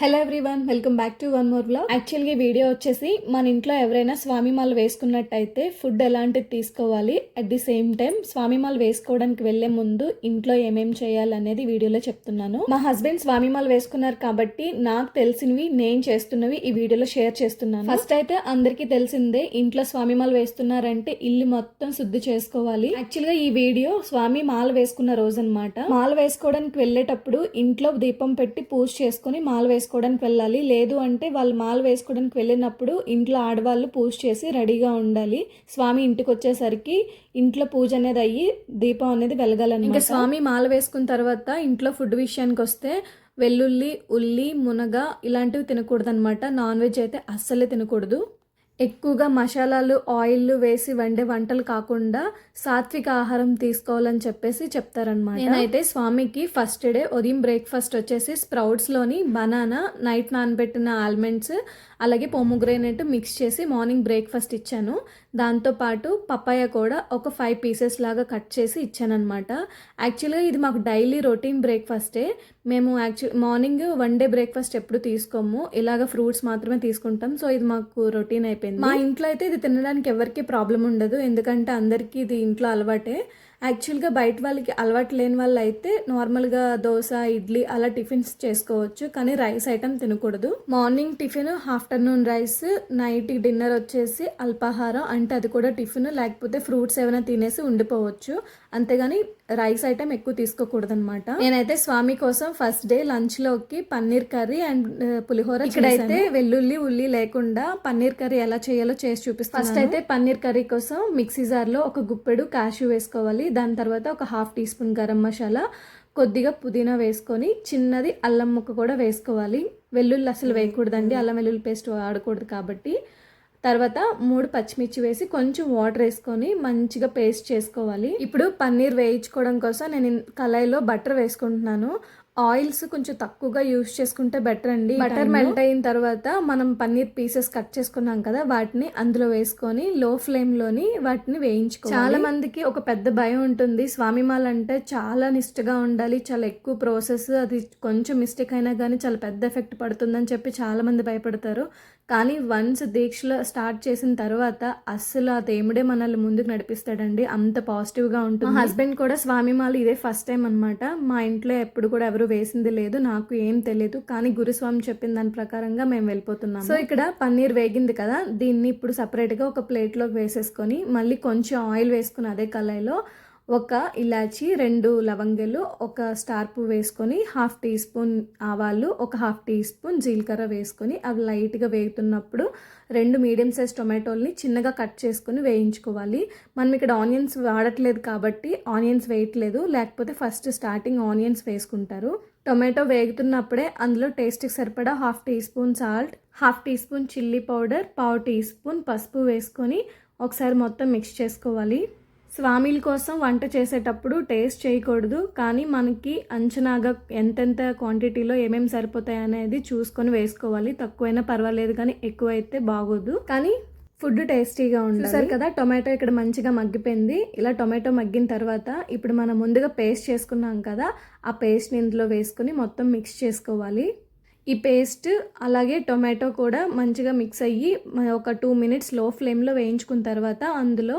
Hello everyone welcome back to one more blog యాక్చువల్గా video వచ్చేసి మన ఇంట్లో ఎవరైనా స్వామిమాల వేసుకున్నట్టయితే ఫుడ్ ఎలాంటిది తీసుకోవాలి? అట్ ది సేమ్ టైం స్వామిమాల వేసుకోవడానికి వెళ్ళే ముందు ఇంట్లో ఏమేం చేయాలి అనేది వీడియోలో చెప్తున్నాను. మా హస్బెండ్ స్వామిమాల వేసుకున్నారు కాబట్టి నాకు తెలిసినవి నేను చేస్తున్నవి ఈ వీడియోలో షేర్ చేస్తున్నాను. ఫస్ట్ అయితే అందరికీ తెలిసిందే ఇంట్లో స్వామిమాల వేస్తున్నారంటే ఇల్లు మొత్తం శుద్ధి చేసుకోవాలి. యాక్చువల్గా ఈ వీడియో స్వామి మాల వేసుకున్న రోజు అనమాట మాల వేసుకోవడానికి వెళ్ళేటప్పుడు ఇంట్లో దీపం పెట్టి పూజ చేసుకుని మాల వేసుకోవడానికి వెళ్ళాలి. లేదు అంటే వాళ్ళు మాల వేసుకోవడానికి వెళ్ళినప్పుడు ఇంట్లో ఆడవాళ్ళు పూజ చేసి రెడీగా ఉండాలి. స్వామి ఇంటికి వచ్చేసరికి ఇంట్లో పూజ అనేది అయ్యి దీపం అనేది వెలగాలని ఇంకా స్వామి మాల వేసుకున్న తర్వాత ఇంట్లో ఫుడ్ విషయానికి వస్తే వెల్లుల్లి ఉల్లి మునగ ఇలాంటివి తినకూడదు అనమాట నాన్ వెజ్ అయితే అస్సలే తినకూడదు. ఎక్కువగా మసాలాలు ఆయిల్ వేసి వండే వంటలు కాకుండా సాత్విక ఆహారం తీసుకోవాలని చెప్పేసి చెప్తారనమాట నేనైతే స్వామికి ఫస్ట్ డే ఉదయం బ్రేక్ఫాస్ట్ వచ్చేసి స్ప్రౌట్స్లోని బనానా నైట్ నానబెట్టిన ఆల్మండ్స్ అలాగే పొమ్ముగ్రేనెట్ మిక్స్ చేసి మార్నింగ్ బ్రేక్ఫాస్ట్ ఇచ్చాను. దాంతోపాటు పపాయ కూడా ఒక ఫైవ్ పీసెస్ లాగా కట్ చేసి ఇచ్చానమాట యాక్చువల్గా ఇది మాకు డైలీ రొటీన్ బ్రేక్ఫాస్టే. మేము actual morning one day breakfast ఎప్పుడు తీసుకోము. ఇలాగ ఫ్రూట్స్ మాత్రమే తీసుకుంటాం. సో ఇది మాకు రొటీన్ అయిపోయింది. మా ఇంట్లో అయితే ఇది తినడానికి ఎవరికి ప్రాబ్లం ఉండదు. ఎందుకంటే అందరికీ ఇది ఇంట్లో అలవాటే. యాక్చువల్గా బయట వాళ్ళకి అలవాటు లేని వాళ్ళు అయితే నార్మల్గా దోశ ఇడ్లీ అలా టిఫిన్స్ చేసుకోవచ్చు. కానీ రైస్ ఐటమ్ తినకూడదు. Morning tiffin afternoon rice night dinner వచ్చేసి అల్పాహారం. అంటే అది కూడా టిఫిన్ లేకపోతే ఫ్రూట్స్ ఏమైనా తినేసి ఉండిపోవచ్చు. అంతేగాని రైస్ ఐటమ్ ఎక్కువ తీసుకోకూడదు అనమాట నేనైతే స్వామి కోసం ఫస్ట్ డే లంచ్లోకి పన్నీర్ కర్రీ అండ్ పులిహోర ఇక్కడైతే వెల్లుల్లి ఉల్లి లేకుండా పన్నీర్ కర్రీ ఎలా చేయాలో చేసి చూపిస్తాను ఫస్ట్ అయితే పన్నీర్ కర్రీ కోసం మిక్సీ జార్లో ఒక గుప్పెడు కాషు వేసుకోవాలి. దాని తర్వాత ఒక half teaspoon garam masala కొద్దిగా పుదీనా వేసుకొని చిన్నది అల్లం ముక్క కూడా వేసుకోవాలి. వెల్లుల్లి అసలు వేయకూడదండి. అల్లం వెల్లుల్లి పేస్ట్ వాడకూడదు కాబట్టి. తర్వాత మూడు పచ్చిమిర్చి వేసి కొంచెం వాటర్ వేసుకొని మంచిగా పేస్ట్ చేసుకోవాలి. ఇప్పుడు పన్నీర్ వేయించుకోవడం కోసం నేను కళాయిలో బటర్ వేసుకుంటున్నాను. ఆయిల్స్ కొంచెం తక్కువగా యూస్ చేసుకుంటే బెటర్ అండి. బటర్ మెల్ట్ అయిన తర్వాత మనం పన్నీర్ పీసెస్ కట్ చేసుకున్నాం కదా వాటిని అందులో వేసుకొని లో ఫ్లేమ్లోని వాటిని వేయించుకోవాలి. చాలా మందికి ఒక పెద్ద భయం ఉంటుంది. స్వామిమాల అంటే చాలా నిష్ఠగా ఉండాలి. చాలా ఎక్కువ ప్రాసెస్ అది కొంచెం మిస్టేక్ అయినా కానీ చాలా పెద్ద ఎఫెక్ట్ పడుతుందని చెప్పి చాలా మంది భయపడతారు. కానీ వన్స్ దీక్షలో స్టార్ట్ చేసిన తర్వాత అస్సలు ఆ దేవుడే మనల్ని ముందుకు నడిపిస్తాడండి. అంత పాజిటివ్గా ఉంటుంది. మా హస్బెండ్ కూడా స్వామిమాల ఇదే ఫస్ట్ టైం అన్నమాట. మా ఇంట్లో ఎప్పుడు కూడా ఎవరు వేసింది లేదు నాకు ఏం తెలియదు. కానీ గురుస్వామి చెప్పిన దాని ప్రకారంగా మేము వెళ్ళిపోతున్నాం సో ఇక్కడ పన్నీర్ వేగింది కదా దీన్ని ఇప్పుడు సపరేట్గా ఒక ప్లేట్లోకి వేసేసుకొని మళ్ళీ కొంచెం ఆయిల్ వేసుకుని అదే కళాయిలో ఒక ఇలాచి రెండు లవంగలు ఒక స్టార్ పువ్వు వేసుకొని హాఫ్ టీ స్పూన్ ఆవాలు ఒక హాఫ్ టీ స్పూన్ జీలకర్ర వేసుకొని అవి లైట్గా వేగుతున్నప్పుడు రెండు మీడియం సైజ్ టొమాటోల్ని చిన్నగా కట్ చేసుకొని వేయించుకోవాలి. మనం ఇక్కడ ఆనియన్స్ వాడట్లేదు కాబట్టి ఆనియన్స్ వేయట్లేదు. లేకపోతే ఫస్ట్ స్టార్టింగ్ ఆనియన్స్ వేసుకుంటారు. టొమాటో వేగుతున్నప్పుడే అందులో టేస్ట్కి సరిపడా half teaspoon salt half teaspoon chilli powder పావు టీ స్పూన్ పసుపు వేసుకొని ఒకసారి మొత్తం మిక్స్ చేసుకోవాలి. స్వామిల కోసం వంట చేసేటప్పుడు టేస్ట్ చేయకూడదు కానీ మనకి అంచనాగా ఎంతెంత క్వాంటిటీలో ఏమేమి సరిపోతాయి అనేది చూసుకొని వేసుకోవాలి. తక్కువైనా పర్వాలేదు కానీ ఎక్కువైతే బాగోదు. కానీ ఫుడ్ టేస్టీగా ఉండాలి. చూసారు కదా టొమాటో ఇక్కడ మంచిగా మగ్గిపోయింది. ఇలా టొమాటో మగ్గిన తర్వాత ఇప్పుడు మనం ముందుగా పేస్ట్ చేసుకున్నాం కదా ఆ పేస్ట్ని ఇందులో వేసుకుని మొత్తం మిక్స్ చేసుకోవాలి. ఈ పేస్ట్ అలాగే టొమాటో కూడా మంచిగా మిక్స్ అయ్యి ఒక టూ మినిట్స్లో ఫ్లేమ్లో వేయించుకున్న తర్వాత అందులో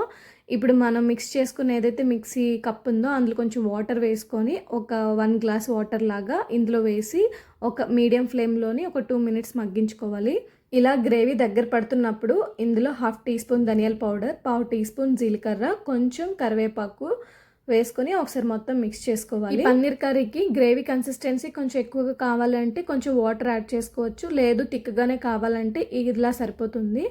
ఇప్పుడు మనం మిక్స్ చేసుకున్న ఏదైతే మిక్సీ కప్ ఉందో అందులో కొంచెం వాటర్ వేసుకొని ఒక వన్ గ్లాస్ వాటర్ లాగా ఇందులో వేసి ఒక మీడియం ఫ్లేమ్లోని ఒక టూ మినిట్స్ మగ్గించుకోవాలి. ఇలా గ్రేవీ దగ్గర పడుతున్నప్పుడు ఇందులో హాఫ్ టీ స్పూన్ ధనియాల పౌడర్ పావు టీ స్పూన్ జీలకర్ర కొంచెం కరివేపాకు వేసుకొని ఒకసారి మొత్తం మిక్స్ చేసుకోవాలి. పన్నీర్ కర్రీకి గ్రేవీ కన్సిస్టెన్సీ కొంచెం ఎక్కువగా కావాలంటే కొంచెం వాటర్ యాడ్ చేసుకోవచ్చు. లేదు తిక్కగానే కావాలంటే ఇలా సరిపోతుంది.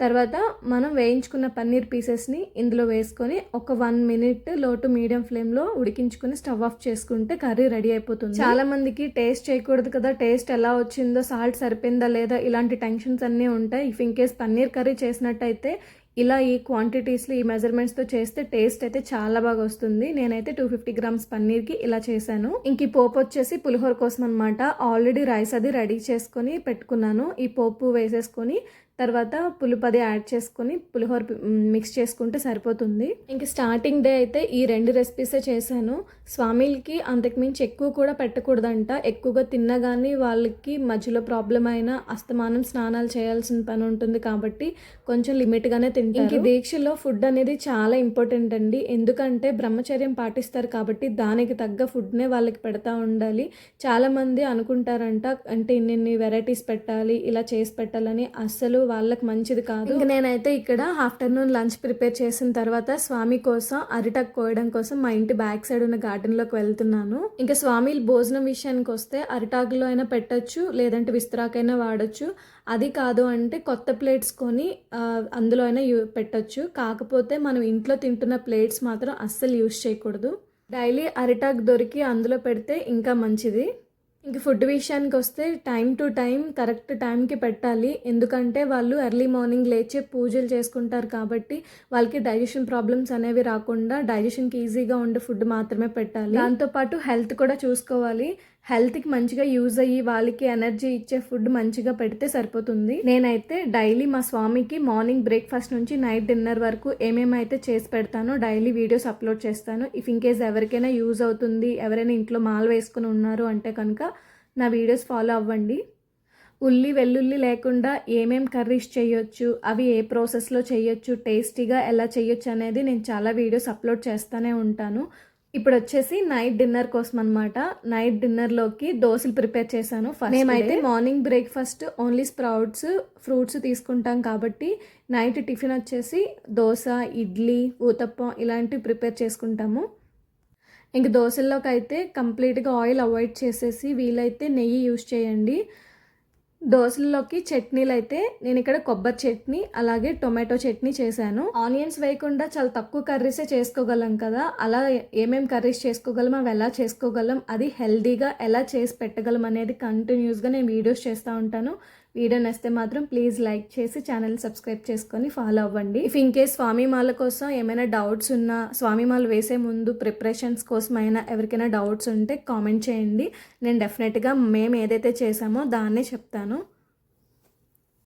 తర్వాత మనం వేయించుకున్న పన్నీర్ పీసెస్ని ఇందులో వేసుకొని ఒక వన్ మినిట్లో టు మీడియం ఫ్లేమ్లో ఉడికించుకొని స్టవ్ ఆఫ్ చేసుకుంటే కర్రీ రెడీ అయిపోతుంది. చాలా మందికి టేస్ట్ చేయకూడదు కదా. టేస్ట్ ఎలా వచ్చిందో సాల్ట్ సరిపోయిందా లేదా ఇలాంటి టెన్షన్స్ అన్నీ ఉంటాయి. If in case paneer curry చేసినట్టయితే ఇలా ఈ క్వాంటిటీస్లో ఈ మెజర్మెంట్స్తో చేస్తే టేస్ట్ అయితే చాలా బాగా వస్తుంది. నేనైతే టూ ఫిఫ్టీ గ్రామ్స్ పన్నీర్కి ఇలా చేశాను. ఇంక ఈ పోపు వచ్చేసి పులిహోర కోసం అనమాట ఆల్రెడీ రైస్ అది రెడీ చేసుకొని పెట్టుకున్నాను. ఈ పోపు వేసేసుకొని తర్వాత పులుపది యాడ్ చేసుకొని పులిహోర మిక్స్ చేసుకుంటే సరిపోతుంది. ఇంక స్టార్టింగ్ డే అయితే ఈ రెండు రెసిపీసే చేశాను. స్వామిలకి అంతకుమించి ఎక్కువ కూడా పెట్టకూడదంట. ఎక్కువగా తిన్నా కానీ వాళ్ళకి మధ్యలో ప్రాబ్లం అయినా అస్తమానం స్నానాలు చేయాల్సిన పని ఉంటుంది కాబట్టి కొంచెం లిమిట్గానే తింటారు. దీక్షలో ఫుడ్ అనేది చాలా ఇంపార్టెంట్ అండి. ఎందుకంటే బ్రహ్మచర్యం పాటిస్తారు కాబట్టి దానికి తగ్గ ఫుడ్నే వాళ్ళకి పెడతా ఉండాలి. చాలామంది అనుకుంటారంట అంటే ఇన్ని వెరైటీస్ పెట్టాలి ఇలా చేసి పెట్టాలని. అస్సలు వాళ్ళకి మంచిది కాదు. ఇంక నేనైతే ఇక్కడ ఆఫ్టర్నూన్ లంచ్ ప్రిపేర్ చేసిన తర్వాత స్వామి కోసం అరిటాకు కోయడం కోసం మా ఇంటి బ్యాక్ సైడ్ ఉన్న గార్డెన్లోకి వెళ్తున్నాను. ఇంకా స్వామి భోజనం విషయానికి వస్తే అరిటాకులో అయినా పెట్టొచ్చు లేదంటే విస్తరాకైనా వాడచ్చు. అది కాదు అంటే కొత్త ప్లేట్స్ కొని అందులో అయినా పెట్టొచ్చు. కాకపోతే మనం ఇంట్లో తింటున్న ప్లేట్స్ మాత్రం అస్సలు యూస్ చేయకూడదు. డైలీ అరిటాక్ దొరికి అందులో పెడితే ఇంకా మంచిది. ఇంక ఫుడ్ విషయానికి వస్తే టైం టు టైం కరెక్ట్ టైంకి పెట్టాలి. ఎందుకంటే వాళ్ళు ఎర్లీ మార్నింగ్ లేచి పూజలు చేసుకుంటారు కాబట్టి వాళ్ళకి డైజెషన్ ప్రాబ్లమ్స్ అనేవి రాకుండా డైజెషన్కి ఈజీగా ఉండే ఫుడ్ మాత్రమే పెట్టాలి. దాంతోపాటు హెల్త్ కూడా చూసుకోవాలి. హెల్త్కి మంచిగా యూజ్ అయ్యి వాళ్ళకి ఎనర్జీ ఇచ్చే ఫుడ్ మంచిగా పెడితే సరిపోతుంది. నేనైతే డైలీ మా స్వామికి మార్నింగ్ బ్రేక్ఫాస్ట్ నుంచి నైట్ డిన్నర్ వరకు ఏమేమైతే చేసి పెడతానో డైలీ వీడియోస్ అప్లోడ్ చేస్తాను. ఇఫ్ ఇన్ కేస్ ఎవరికైనా యూజ్ అవుతుంది ఎవరైనా ఇంట్లో మాల్ వేసుకుని ఉన్నారు అంటే కనుక నా వీడియోస్ ఫాలో అవ్వండి. ఉల్లి వెల్లుల్లి లేకుండా ఏమేం కర్రీస్ చేయొచ్చు అవి ఏ ప్రాసెస్లో చేయొచ్చు టేస్టీగా ఎలా చేయొచ్చు అనేది నేను చాలా వీడియోస్ అప్లోడ్ చేస్తూనే ఉంటాను. ఇప్పుడు వచ్చేసి నైట్ డిన్నర్ కోసం అనమాట నైట్ డిన్నర్లోకి దోశలు ప్రిపేర్ చేశాను ఫస్ట్ మేమైతే morning breakfast only sprouts fruits తీసుకుంటాం కాబట్టి నైట్ టిఫిన్ వచ్చేసి దోశ ఇడ్లీ ఊతప్పం ఇలాంటివి ప్రిపేర్ చేసుకుంటాము. ఇంక దోశల్లోకి అయితే కంప్లీట్గా ఆయిల్ అవాయిడ్ చేసేసి వీలైతే నెయ్యి యూజ్ చేయండి. దోశల్లోకి చట్నీలు అయితే నేను ఇక్కడ కొబ్బరి చట్నీ అలాగే టొమాటో చట్నీ చేశాను. ఆనియన్స్ వేయకుండా చాలా తక్కువ కర్రీసే చేసుకోగలం కదా. అలా ఏమేం కర్రీస్ చేసుకోగలం అవి ఎలా చేసుకోగలం అది హెల్దీగా ఎలా చేసి పెట్టగలం అనేది కంటిన్యూస్గా నేను వీడియోస్ చేస్తూ ఉంటాను. వీడియో నచ్చితే మాత్రం ప్లీజ్ లైక్ చేసి ఛానల్ సబ్స్క్రైబ్ చేసుకొని ఫాలో అవ్వండి. ఇఫ్ ఇన్ కేస్ స్వామి మాల కోసం ఏమైనా డౌట్స్ ఉన్నా స్వామిమాల వేసే ముందు ప్రిపరేషన్స్ కోసం అయినా ఎవరికైనా డౌట్స్ ఉంటే కామెంట్ చేయండి. నేను డెఫినెట్గా మేము ఏదైతే చేసామో దాన్నే చెప్తాను.